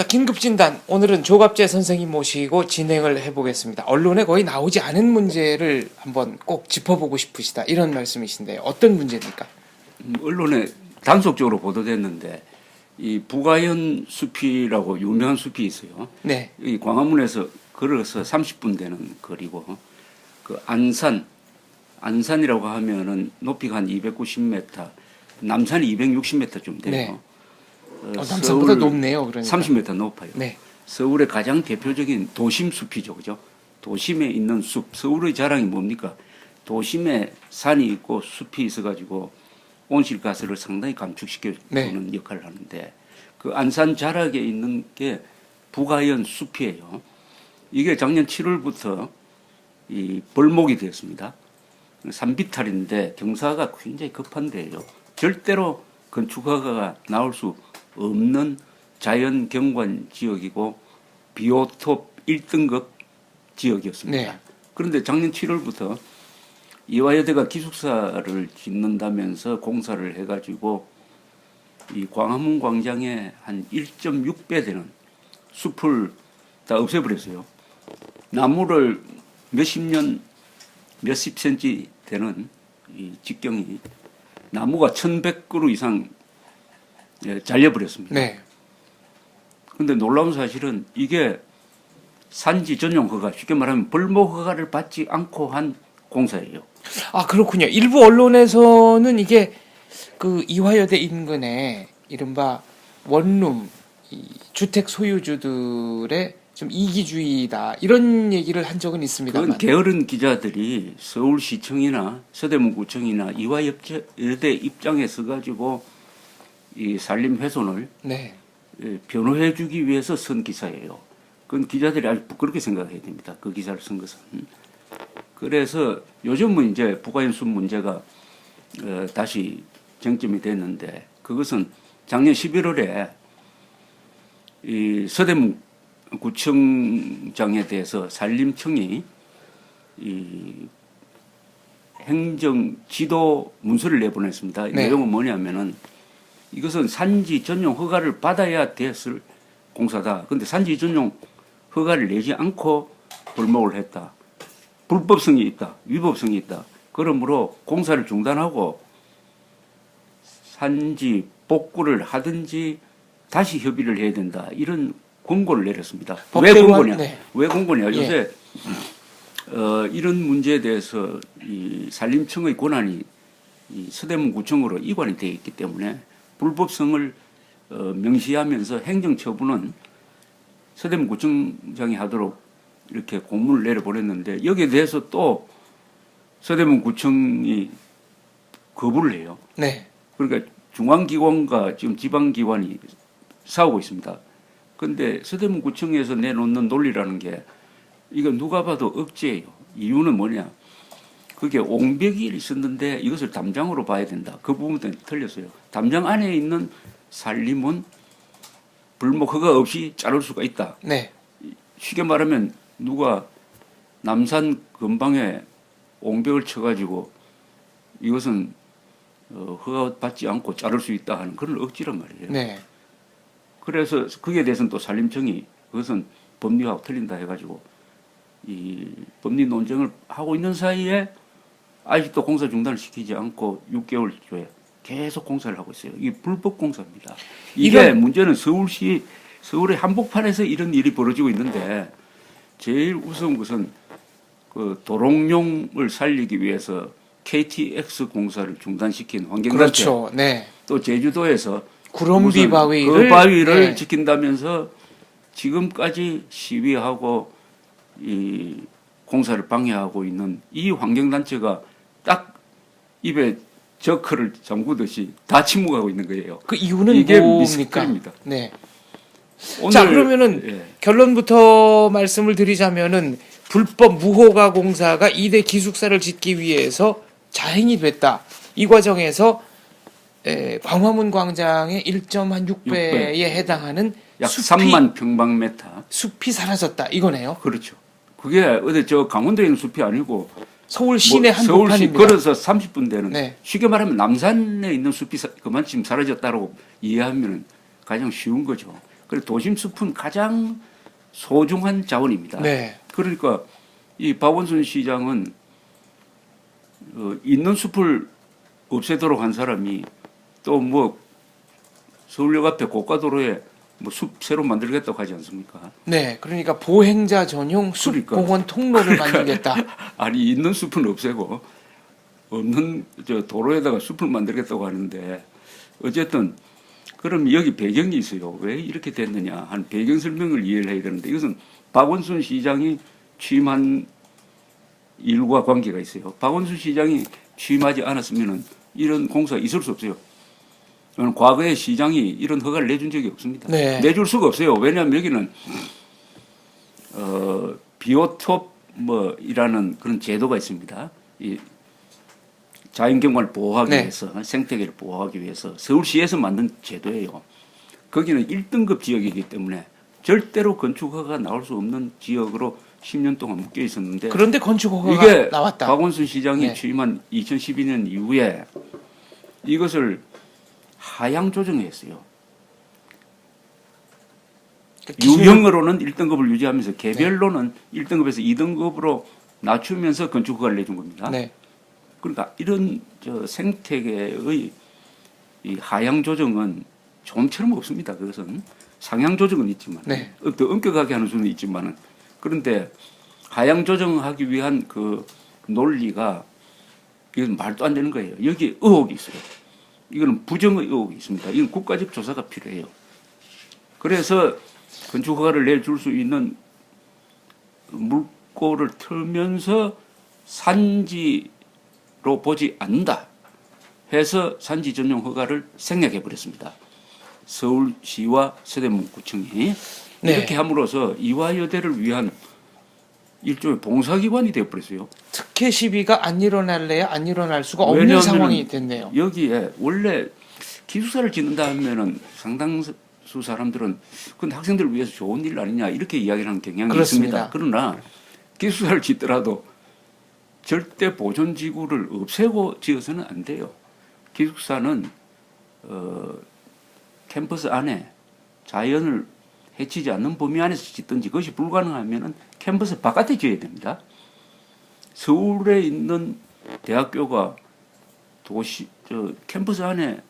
자, 긴급진단. 오늘은 조갑재 선생님 모시고 진행을 해보겠습니다. 언론에 거의 나오지 않은 문제를 한번 꼭 짚어보고 싶으시다. 이런 말씀이신데요. 어떤 문제입니까? 음, 언론에 단속적으로 보도됐는데 이 부가현 숲이라고 유명한 숲이 있어요. 네. 이 광화문에서 걸어서 30분 되는 거리고 그 안산 안산이라고 하면은 높이가 한 290m, 남산이 260m쯤 돼요. 네. 어, 어, 남산보다 높네요. 그러니까. 30m 높아요. 네. 서울의 가장 대표적인 도심 숲이죠, 그죠? 도심에 있는 숲. 서울의 자랑이 뭡니까? 도심에 산이 있고 숲이 있어가지고 온실가스를 상당히 감축시켜주는 네. 역할을 하는데 그 안산 자락에 있는 게 부가현 숲이에요. 이게 작년 7월부터 이 벌목이 되었습니다. 산비탈인데 경사가 굉장히 급한데요. 절대로 건축허가가 나올 수 없는 자연 경관 지역이고 비오톱 1등급 지역이었습니다. 네. 그런데 작년 7월부터 이화여대가 기숙사를 짓는다면서 공사를 해가지고 이 광화문 광장에 한 1.6배 되는 숲을 다 없애버렸어요. 나무를 몇십 년, 몇십 센치 되는 이 직경이 나무가 1,100그루 이상 예, 잘려버렸습니다. 네. 근데 놀라운 사실은 이게 산지 전용 허가, 쉽게 말하면 벌목 허가를 받지 않고 한 공사예요. 아, 그렇군요. 일부 언론에서는 이게 그 이화여대 인근에 이른바 원룸, 이 주택 소유주들의 좀 이기주의다. 이런 얘기를 한 적은 있습니다만. 그건 게으른 기자들이 서울시청이나 서대문구청이나 이화여대 입장에 서가지고 이 산림 훼손을 네. 예, 변호해주기 위해서 쓴 기사예요. 그건 기자들이 아주 부끄럽게 생각해야 됩니다. 그 기사를 쓴 것은. 그래서 요즘은 이제 부가연수 문제가 어, 다시 쟁점이 됐는데 그것은 작년 11월에 이 서대문 구청장에 대해서 산림청이 이 행정 지도 문서를 내보냈습니다. 이 네. 내용은 뭐냐면은 이것은 산지 전용 허가를 받아야 됐을 공사다. 근데 산지 전용 허가를 내지 않고 불목을 했다. 불법성이 있다. 위법성이 있다. 그러므로 공사를 중단하고 산지 복구를 하든지 다시 협의를 해야 된다. 이런 공고를 내렸습니다. 왜 공고냐? 네. 왜 공고냐? 예. 요새 어, 이런 문제에 대해서 이 산림청의 권한이 이 서대문 구청으로 이관이 되어 있기 때문에 불법성을 어, 명시하면서 행정처분은 서대문 구청장이 하도록 이렇게 공문을 내려보냈는데 여기에 대해서 또 서대문 구청이 거부를 해요. 네. 그러니까 중앙기관과 지금 지방기관이 싸우고 있습니다. 근데 서대문 구청에서 내놓는 논리라는 게 이거 누가 봐도 억지예요. 이유는 뭐냐? 그게 옹벽이 있었는데 이것을 담장으로 봐야 된다. 그 부분은 틀렸어요. 담장 안에 있는 산림은 불목 허가 없이 자를 수가 있다. 네. 쉽게 말하면 누가 남산 근방에 옹벽을 쳐가지고 이것은 어, 허가 받지 않고 자를 수 있다 하는 그런 억지란 말이에요. 네. 그래서 거기에 대해서는 또 산림청이 그것은 법리하고 틀린다 해가지고 이 법리 논쟁을 하고 있는 사이에 아직도 공사 중단을 시키지 않고 6개월 조에 계속 공사를 하고 있어요. 이게 불법 공사입니다. 이게 이건- 문제는 서울시 서울의 한복판에서 이런 일이 벌어지고 있는데 제일 우스운 것은 그 도롱뇽을 살리기 위해서 KTX 공사를 중단시킨 환경단체 그렇죠. 네. 또 제주도에서 구럼비 무슨 바위를 그 바위를 네. 지킨다면서 지금까지 시위하고 이 공사를 방해하고 있는 이 환경단체가 딱 입에 저크를 잠그듯이 다 침묵하고 있는 거예요. 그 이유는 이게 뭡니까? 미스터리입니다. 네. 오늘 자, 그러면은 예. 결론부터 말씀을 드리자면은 불법 무허가 공사가 이대 기숙사를 짓기 위해서 자행이 됐다. 이 과정에서 에, 광화문 광장의 1.6배에 해당하는 약 숲이, 3만 평방미터 숲이 사라졌다. 이거네요. 그렇죠. 그게 어디 저 강원도에 있는 숲이 아니고 서울 시내 뭐 한복판입니다. 걸어서 30분 되는 네. 쉽게 말하면 남산에 있는 숲이 사- 그만큼 사라졌다고 이해하면 가장 쉬운 거죠. 그래서 도심 숲은 가장 소중한 자원입니다. 네. 그러니까 이 박원순 시장은 어, 있는 숲을 없애도록 한 사람이 또 뭐 서울역 앞에 고가도로에 뭐 숲 새로 만들겠다고 하지 않습니까? 네. 그러니까 보행자 전용 숲 그러니까. 공원 통로를 만들겠다. 아니 있는 숲은 없애고 없는 저 도로에다가 숲을 만들겠다고 하는데 어쨌든 그럼 여기 배경이 있어요. 왜 이렇게 됐느냐 한 배경 설명을 이해를 해야 되는데 이것은 박원순 시장이 취임한 일과 관계가 있어요. 박원순 시장이 취임하지 않았으면은 이런 공사가 있을 수 없어요. 과거에 시장이 이런 허가를 내준 적이 없습니다. 네. 내줄 수가 없어요. 왜냐하면 여기는 어, 비오톱 뭐이라는 그런 제도가 있습니다. 이 자연경관을 보호하기 네. 위해서 생태계를 보호하기 위해서 서울시에서 만든 제도예요. 거기는 1등급 지역이기 때문에 절대로 건축허가 나올 수 없는 지역으로 10년 동안 묶여 있었는데 그런데 건축 허가가 이게 나왔다. 박원순 시장이 네. 취임한 2012년 이후에 이것을 하향 조정했어요. 그 기준을- 유형으로는 1등급을 유지하면서 개별로는 1등급에서 2등급으로 낮추면서 건축허가를 내준 겁니다. 네. 그러니까 이런 저 생태계의 이 하향 조정은 좀처럼 없습니다. 그것은 상향 조정은 있지만 네. 더 엄격하게 하는 수는 있지만은 그런데 하향 조정하기 위한 그 논리가 이건 말도 안 되는 거예요. 여기 의혹이 있어요. 이거는 부정의 의혹이 있습니다. 이건 국가적 조사가 필요해요. 그래서 건축 허가를 내줄 수 있는 물꼬를 틀면서 산지로 보지 않는다 해서 산지 전용 허가를 생략해 버렸습니다. 서울시와 서대문구청이 네. 이렇게 함으로써 이화여대를 위한 일종의 봉사기관이 되어버렸어요. 특혜 시비가 안 일어날래야 안 일어날 수가 없는 상황이 됐네요. 여기에 원래 기숙사를 짓는다 하면은 상당수 사람들은 그건 학생들을 위해서 좋은 일 아니냐 이렇게 이야기를 하는 경향이 그렇습니다. 있습니다. 그러나 기숙사를 짓더라도 절대 보존 지구를 없애고 지어서는 안 돼요. 기숙사는 어, 캠퍼스 안에 자연을 해치지 않는 범위 안에서 짓든지 그것이 불가능하면은 캠퍼스 바깥에 지어야 됩니다. 서울에 있는 대학교가 도시 저 캠퍼스 안에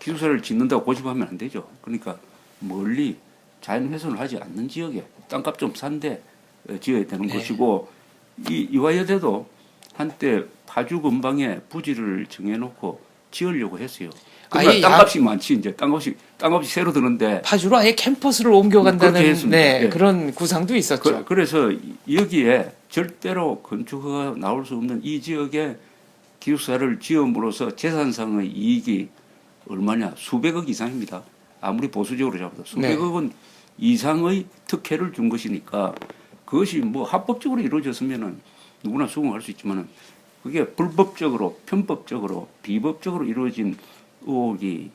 기숙사를 짓는다고 고집하면 안 되죠. 그러니까 멀리 자연 훼손을 하지 않는 지역에 땅값 좀 산데 어, 지어야 되는 네. 것이고 이 이화여대도 한때 파주 근방에 부지를 정해놓고 지으려고 했어요. 그러니까 아예 땅값이 많지 이제 땅값이 땅값이 새로 드는데 파주로 아예 캠퍼스를 옮겨간다는. 네, 예. 그런 구상도 있었죠. 그, 래서 여기에 절대로 건축허가 나올 수 없는 이 지역에 기숙사를 지음으로써 재산상의 이익이 얼마냐 수백억 이상입니다. 아무리 보수적으로 잡아도 네. 수백억은 이상의 특혜를 준 것이니까 그것이 뭐 합법적으로 이루어졌으면은 누구나 수긍할 수 있지만은 그게 불법적으로 편법적으로 비법적으로 이루어진 의혹이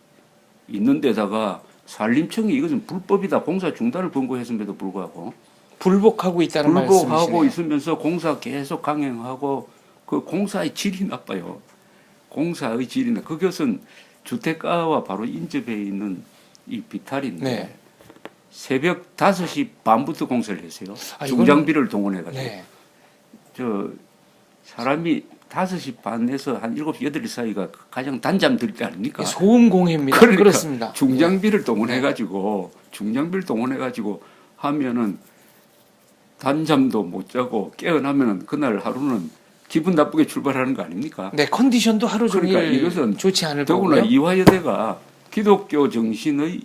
있는 데다가 산림청이 이것은 불법이다 공사 중단을 권고했음에도 불구하고 불복하고 있다는 불복하고 말씀이시네요. 있으면서 공사 계속 강행하고 그 공사의 질이 나빠요. 공사의 질이 나. 그것은 주택가와 바로 인접해 있는 이 비탈인데 네. 새벽 5시 반부터 공사를 했어요. 아, 중장비를 동원해 가지고. 네. 저 사람이 5시 반에서 한 7시, 8시 사이가 가장 단잠 들 때 아닙니까? 소음 공해입니다. 그러니까 그렇습니다 중장비를 동원해가지고 중장비를 동원해가지고 하면은 단잠도 못 자고 깨어나면은 그날 하루는 기분 나쁘게 출발하는 거 아닙니까? 네, 컨디션도 하루 종일 그러니까 이것은 좋지 않을 더구나 거고요. 이화여대가 기독교 정신의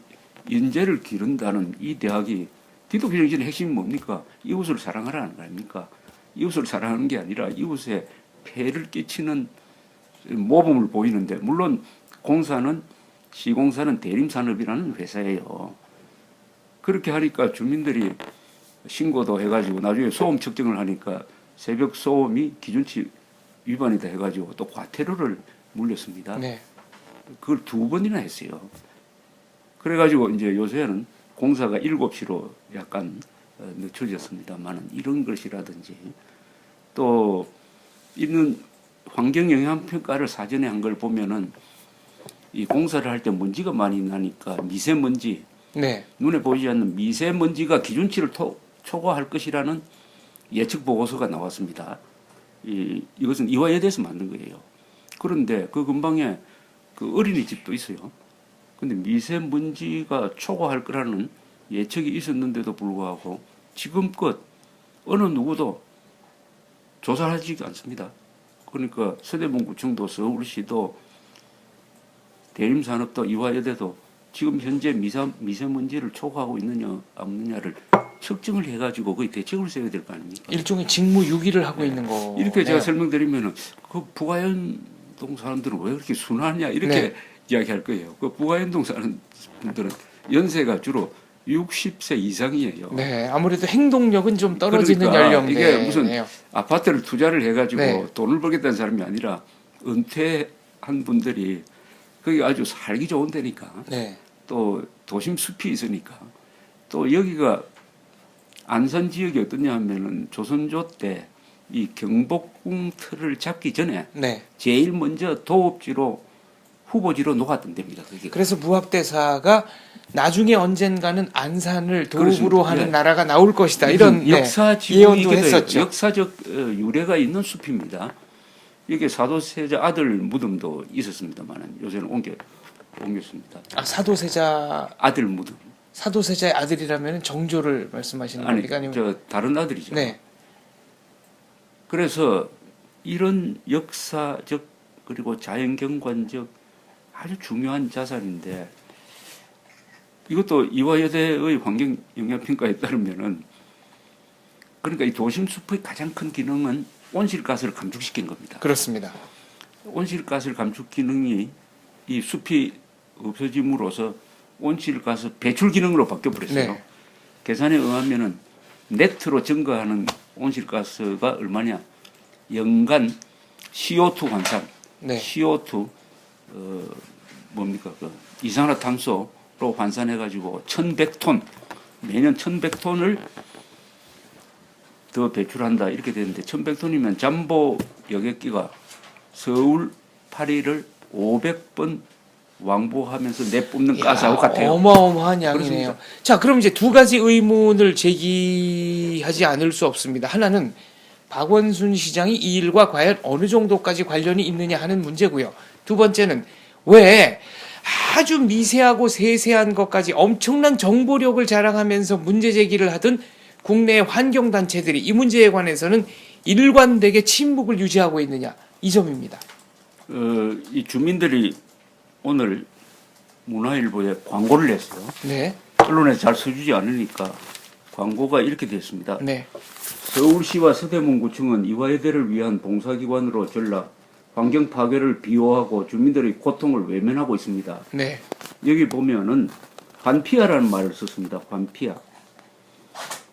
인재를 기른다는 이 대학이 기독교 정신의 핵심이 뭡니까? 이웃을 사랑하라는 거 아닙니까? 이웃을 사랑하는 게 아니라 이웃에 폐를 끼치는 모범을 보이는데 물론 공사는 시공사는 대림산업이라는 회사예요. 그렇게 하니까 주민들이 신고도 해가지고 나중에 소음 측정을 하니까 새벽 소음이 기준치 위반이다 해가지고 또 과태료를 물렸습니다. 네. 그걸 두 번이나 했어요. 그래가지고 이제 요새는 공사가 7시로 약간 어, 늦춰졌습니다만은 이런 것이라든지 또 있는 환경 영향 평가를 사전에 한 걸 보면은 이 공사를 할 때 먼지가 많이 나니까 미세먼지 네. 눈에 보이지 않는 미세먼지가 기준치를 토- 초과할 것이라는 예측 보고서가 나왔습니다. 이, 이것은 이화여대에서 만든 거예요. 그런데 그 근방에 그 어린이집도 있어요. 근데 미세먼지가 초과할 거라는 예측이 있었는데도 불구하고 지금껏 어느 누구도 조사하지 않습니다. 그러니까 서대문구청도 서울시도 대림산업도 이화여대도 지금 현재 미세, 미세먼지를 초과하고 있느냐 없느냐를 측정을 해가지고 거의 대책을 세워야 될 거 아닙니까? 일종의 직무유기를 하고 있는 거. 네. 이렇게 제가 설명드리면은 그 부가연동 사람들은 왜 그렇게 순하냐 이렇게 네. 이야기할 거예요. 그 부가연동 사는 분들은 연세가 주로 60세 이상이에요. 네, 아무래도 행동력은 좀 떨어지는 그러니까 연령대. 이게 무슨 아파트를 투자를 해가지고 네. 돈을 벌겠다는 사람이 아니라 은퇴한 분들이 거기 아주 살기 좋은 데니까 네. 또 도심 숲이 있으니까 또 여기가 안산 지역이 어떠냐 하면은 조선조 때 이 경복궁 틀을 잡기 전에 네. 제일 먼저 도읍지로 후보지로 녹았던 데입니다. 거기가. 그래서 무학대사가 나중에 언젠가는 안산을 도읍으로 그렇습니다. 하는 네. 나라가 나올 것이다. 이런 네, 역사 예언도 했었죠. 역사적 어, 유래가 있는 숲입니다. 이게 사도세자 아들 무덤도 있었습니다만 요새는 옮겨 옮겼습니다. 아, 사도세자 아들 무덤 사도세자의 아들이라면 정조를 말씀하시는 아니 겁니까? 아니면 저 다른 아들이죠. 네. 그래서 이런 역사적 그리고 자연경관적 아주 중요한 자산인데 이것도 이화여대의 환경 영향평가에 따르면은 그러니까 이 도심 숲의 가장 큰 기능은 온실가스를 감축시킨 겁니다. 그렇습니다. 온실가스 감축 기능이 이 숲이 없어짐으로써 온실가스 배출 기능으로 바뀌어 버렸어요. 네. 계산에 의하면은 네트로 증가하는 온실가스가 얼마냐? 연간 CO2 환산, 네. CO2 어 뭡니까 그 이산화탄소로 환산해 가지고 1,100톤 매년 1,100톤을 더 배출한다 이렇게 되는데 1,100톤이면 잠보 여객기가 서울 파리를 500번 왕복하면서 내뿜는 가스하고 야, 같아요. 어마어마한 양이네요. 그렇습니다. 자, 그럼 이제 두 가지 의문을 제기하지 않을 수 없습니다. 하나는 박원순 시장이 이 일과 과연 어느 정도까지 관련이 있느냐 하는 문제고요. 두 번째는 왜 아주 미세하고 세세한 것까지 엄청난 정보력을 자랑하면서 문제 제기를 하던 국내 환경 단체들이 이 문제에 관해서는 일관되게 침묵을 유지하고 있느냐 이 점입니다. 어, 이 주민들이 오늘 문화일보에 광고를 냈어요. 네, 언론에 잘 써주지 않으니까 광고가 이렇게 됐습니다. 네, 서울시와 서대문구청은 이화여대를 위한 봉사기관으로 전락, 환경 파괴를 비호하고 주민들의 고통을 외면하고 있습니다. 네, 여기 보면은 환피아라는 말을 썼습니다. 환피아.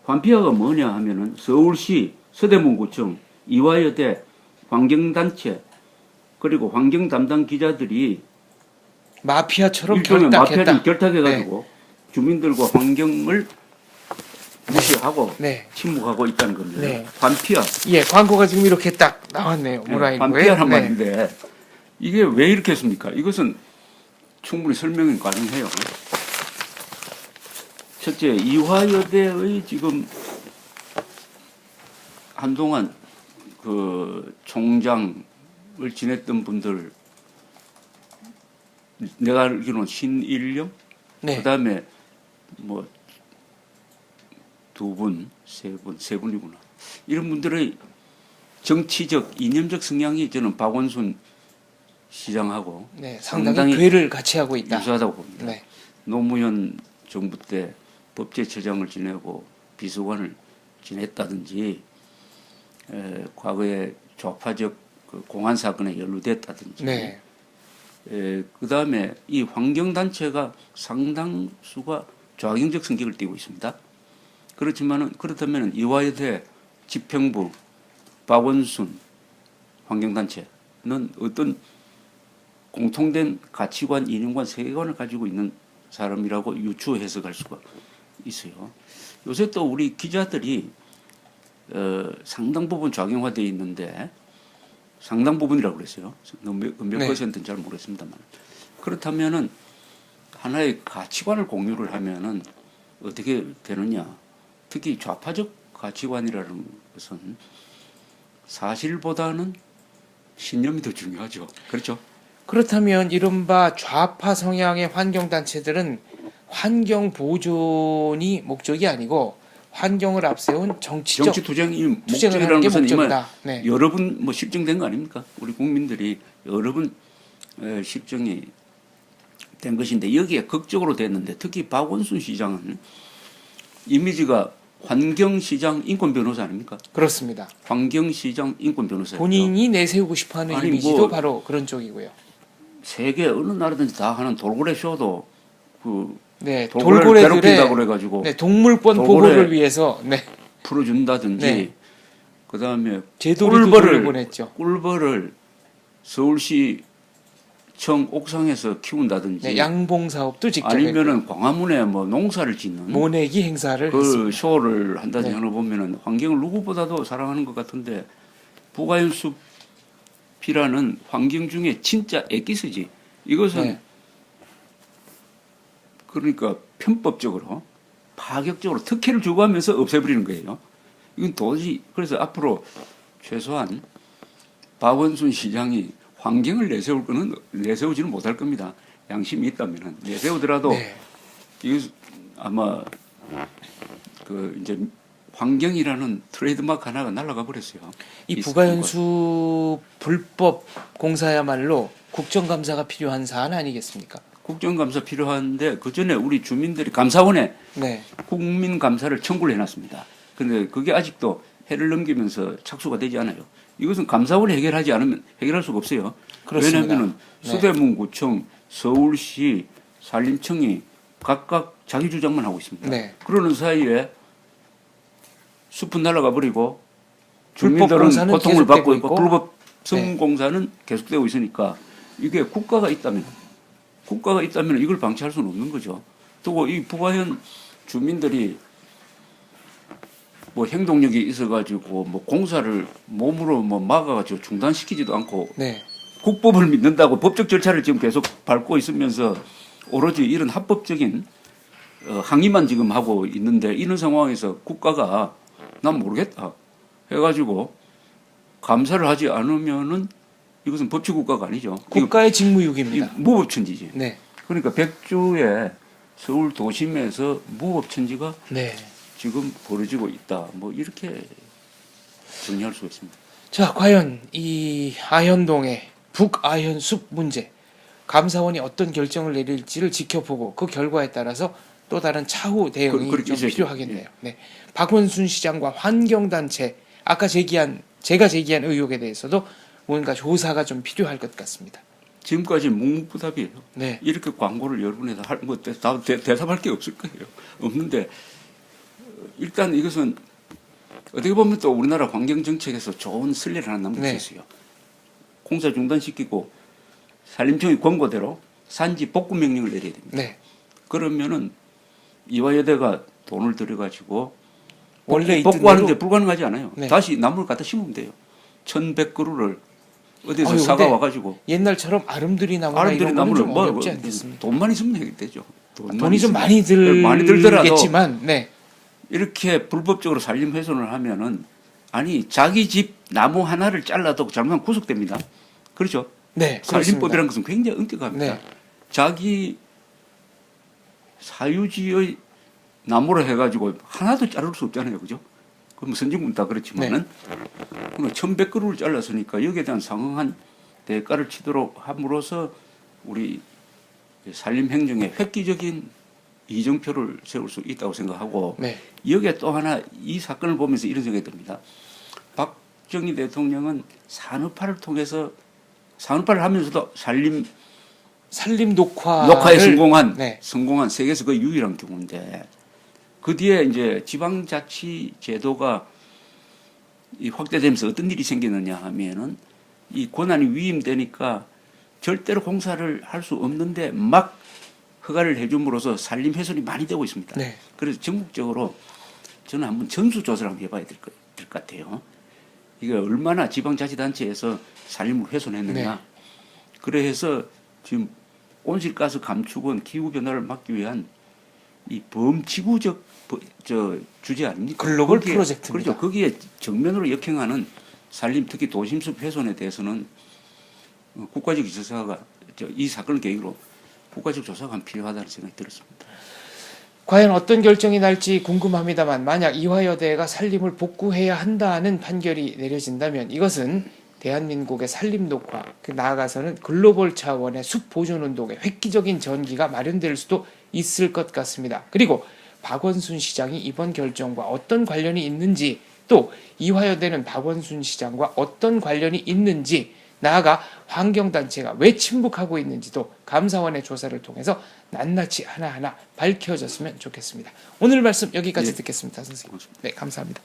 환피아가 뭐냐 하면은 서울시, 서대문구청, 이화여대, 환경단체, 그리고 환경 담당 기자들이 마피아처럼 결탁했다. 마피아를 결탁해가지고 주민들과 환경을 무시하고 네. 침묵하고 있다는 겁니다. 네. 환피아. 예, 광고가 지금 이렇게 딱 나왔네요. 뭐라이고에. 반피아란 네. 말인데 이게 왜 이렇게 했습니까? 이것은 충분히 설명이 가능해요. 첫째, 이화여대의 지금 한동안 그 총장을 지냈던 분들 내가 알기로는 신일령 네. 그다음에 뭐 두 분, 세 분, 세 분이구나. 이런 분들의 정치적, 이념적 성향이 저는 박원순 시장하고 네, 상당히, 상당히 괴를 같이 하고 있다. 유사하다고 봅니다. 네. 노무현 정부 때 법제처장을 지내고 비서관을 지냈다든지 에, 과거에 좌파적 그 공안 사건에 연루됐다든지 네. 그 다음에 이 환경단체가 상당수가 좌경적 성격을 띠고 있습니다. 그렇지만은 그렇다면 이화여대 집행부 박원순 환경단체는 어떤 공통된 가치관, 이념관, 세계관을 가지고 있는 사람이라고 유추 해석할 수가 있어요. 요새 또 우리 기자들이 어, 상당 부분 좌경화되어 있는데 상당 부분이라고 그랬어요. 몇, 몇 네. 퍼센트는 잘 모르겠습니다만 그렇다면은 하나의 가치관을 공유를 하면은 어떻게 되느냐. 특히 좌파적 가치관이라는 것은 사실보다는 신념이 더 중요하죠. 그렇죠? 그렇다면 이른바 좌파 성향의 환경 단체들은 환경 보존이 목적이 아니고 환경을 앞세운 정치적 정치 투쟁이 게 것은 목적이다. 네. 여러 번 뭐 실증된 거 아닙니까? 우리 국민들이 여러 번 에, 실증이 된 것인데 여기에 극적으로 됐는데 특히 박원순 시장은 이미지가 환경시장 인권 변호사 아닙니까? 그렇습니다. 환경시장 인권 변호사. 본인이 내세우고 싶어하는 아니, 이미지도 뭐- 바로 그런 쪽이고요. 세계 어느 나라든지 다 하는 돌고래 쇼도 그 네, 돌고래를 괴롭힌다고 돌고래들의 그래가지고 네, 동물권 돌고래- 보호를 위해서 네, 풀어준다든지 네. 그다음에 꿀벌을 보냈죠. 꿀벌을 서울시 청 옥상에서 키운다든지 네, 양봉 사업도 직접 아니면은 광화문에 뭐 농사를 짓는 모내기 행사를 그 했습니다. 쇼를 한다든지 네. 하는 거 보면은 환경을 누구보다도 사랑하는 것 같은데 부가연숲이라는 환경 중에 진짜 엑기스지 이것은 네. 그러니까 편법적으로 파격적으로 특혜를 주고 하면서 없애버리는 거예요. 이건 도저히 그래서 앞으로 최소한 박원순 시장이 환경을 내세울 거는 내세우지는 못할 겁니다. 양심이 있다면은 내세우더라도 네. 이거 아마 그 이제 환경이라는 트레이드마크 하나가 날아가 버렸어요. 이이 부가연수 불법 공사야말로 국정감사가 필요한 사안 아니겠습니까? 국정감사 필요한데 그 전에 우리 주민들이 감사원에 네, 국민 감사를 청구를 해놨습니다. 그런데 그게 아직도 해를 넘기면서 착수가 되지 않아요. 이것은 감사원이 해결하지 않으면 해결할 수가 없어요. 그렇습니다. 왜냐하면 네. 수대문구청, 서울시, 산림청이 각각 자기 주장만 하고 있습니다. 네. 그러는 사이에 숲은 날아가 버리고 불법 주민들은 고통을 받고 있고 있고. 불법 네. 성공사는 계속되고 있으니까 이게 국가가 있다면 국가가 있다면 이걸 방치할 수는 없는 거죠. 또이 부가현 주민들이 뭐 행동력이 있어가지고 뭐 공사를 몸으로 뭐 막아가지고 중단시키지도 않고 네, 국법을 믿는다고 법적 절차를 지금 계속 밟고 있으면서 오로지 이런 합법적인 어, 항의만 지금 하고 있는데 이런 상황에서 국가가 난 모르겠다 해가지고 감사를 하지 않으면은 이것은 법치국가가 아니죠. 국가의 이 직무유기입니다. 무법천지지. 네, 그러니까 백주에 서울 도심에서 무법천지가 네. 지금 벌어지고 있다. 뭐 이렇게 정리할 수가 있습니다. 자, 과연 이 아현동의 북아현숲 문제 감사원이 어떤 결정을 내릴지를 지켜보고 그 결과에 따라서 또 다른 차후 대응이 그- 좀. 필요하겠네요. 네. 박원순 시장과 환경단체 아까 제기한 제가 제기한 의혹에 대해서도 뭔가 조사가 좀 필요할 것 같습니다. 지금까지 묵묵부답이에요. 네, 이렇게 광고를 여러 번 해서 할, 뭐, 대, 다, 대, 대답할 게 없을 거예요. 없는데, 어, 일단 이것은 어떻게 보면 또 우리나라 환경 정책에서 좋은 선례를 하나 남길 네. 수 있어요. 공사 중단시키고 산림청의 권고대로 산지 복구 명령을 내려야 됩니다. 네. 그러면은 이화여대가 돈을 들여가지고 원래 복구하는데 불가능하지 않아요. 네. 다시 나무를 갖다 심으면 돼요. 1100그루를 어디서 아유, 사가 와가지고 옛날처럼 아름드리 나무나 거는 나무를 좀 뭐, 어렵지 뭐? 돈만 있으면. 돈만 돈이 좀. 많이 네, 많이 들더라도 들겠지만, 네, 이렇게 불법적으로 산림 훼손을 하면은 아니 자기 집 나무 하나를 잘라도 잘못하면 구속됩니다. 그렇죠? 네. 산림법이라는 것은 굉장히 엄격합니다. 네. 자기 사유지의 나무를 해가지고 하나도 자를 수 없잖아요. 그죠? 그럼 선진국 다 그렇지만은 그럼 1100그루를 잘랐으니까 여기에 대한 상응한 대가를 치도록 함으로써 우리 산림 행정에 획기적인 이정표를 세울 수 있다고 생각하고 네, 여기에 또 하나 이 사건을 보면서 이런 생각이 듭니다. 박정희 대통령은 산업화를 통해서 산업화를 하면서도 산림 산림 녹화 녹화에 성공한 네. 성공한 세계에서 거의 유일한 경우인데 그 뒤에 이제 지방자치 제도가 이 확대되면서 어떤 일이 생기느냐 하면은 이 권한이 위임되니까 절대로 공사를 할 수 없는데 막 허가를 해줌으로써 산림 훼손이 많이 되고 있습니다. 네. 그래서 전국적으로 저는 한번 전수 조사를 한번 해봐야 될 것, 같아요. 이게 얼마나 지방자치단체에서 산림을 훼손했느냐. 네. 그래 해서 지금 온실가스 감축은 기후 변화를 막기 위한 이 범지구적 버- 저 주제 아닙니까? 글로벌 거기에- 프로젝트입니다. 그렇죠. 거기에 정면으로 역행하는 산림 특히 도심숲 훼손에 대해서는 어, 국가적 조사가 저이 사건 계기로 국가적 조사가 필요하다는 생각이 들었습니다. 과연 어떤 결정이 날지 궁금합니다만 만약 이화여대가 산림을 복구해야 한다는 판결이 내려진다면 이것은 대한민국의 산림 녹화, 그 나아가서는 글로벌 차원의 숲 보존 운동의 획기적인 전기가 마련될 수도 있을 것 같습니다. 그리고 박원순 시장이 이번 결정과 어떤 관련이 있는지 또 이화여대는 박원순 시장과 어떤 관련이 있는지 나아가 환경단체가 왜 침묵하고 있는지도 감사원의 조사를 통해서 낱낱이 하나하나 밝혀졌으면 좋겠습니다. 오늘 말씀 여기까지 네. 듣겠습니다, 선생님. 네, 감사합니다.